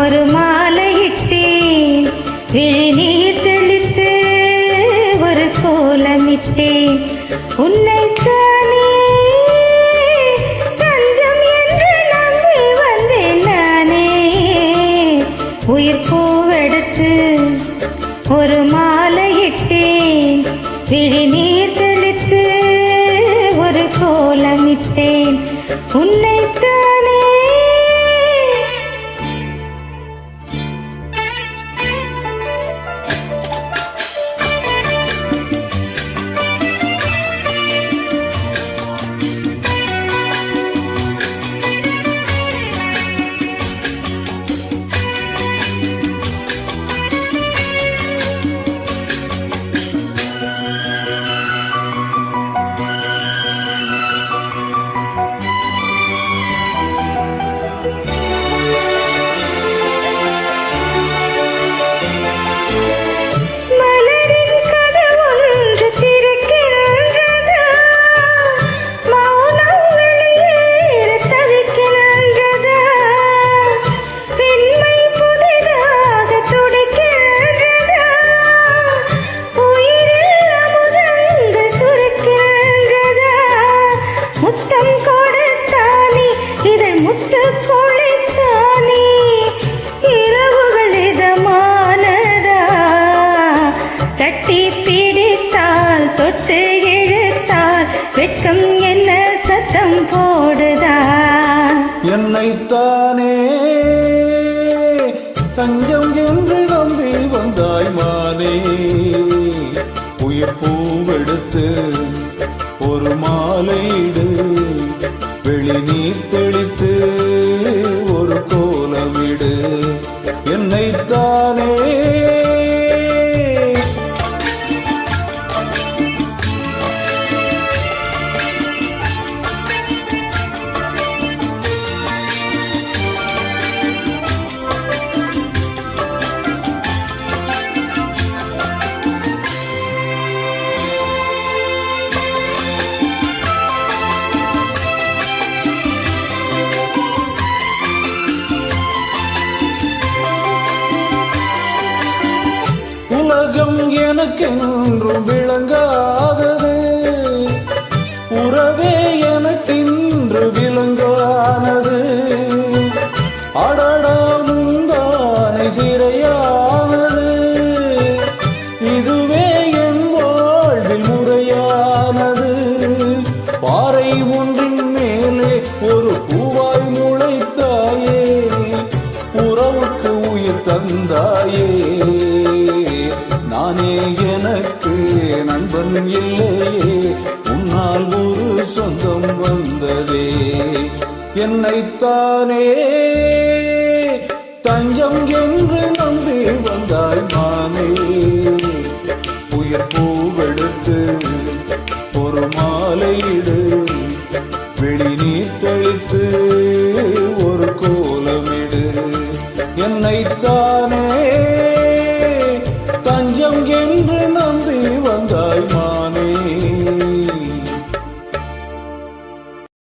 ஒரு மாலையிட்டேன் விழிநீர் தெளித்து ஒரு கோலமிட்டேன். உன்னை தானே தஞ்சம் என்று நம்பி வந்தேன் நானே. உயிர் பூவெடுத்து ஒரு மாலையிட்டேன் விழிநீர் தெளித்து ஒரு கோலமிட்டேன். உன்னை முத்து கொளித்தானே இரவுகள் இதமானதா? தட்டி பிடித்தால் தொட்டு இழுத்தால் வெட்கம் என்ன சத்தம் போடுதா? என்னைத்தானே தஞ்சம் என்று நம்பி வந்தாய் மானே. உயிர் பூவெடுத்து ஒரு மாலையிடு வெளி நீர் தெளித்து ஒரு கோலமிடு. என்னைத்தான் உலகம் எனக்கென்றும் விளங்காதது. உறவே எனக்கென்று விளங்கானது. அடடா முந்தானை சிறையானது. இதுவே என் வாழ்வில் முறையானது. பாறை ஒன்றின் மேலே ஒரு பூவாய் முளைத்தாயே. உறவுக்கு உயிர் தந்தாயே. எனக்கு நண்பன் இல்லையே. உன்னால் ஒரு சொந்தம் வந்ததே. என்னைத்தானே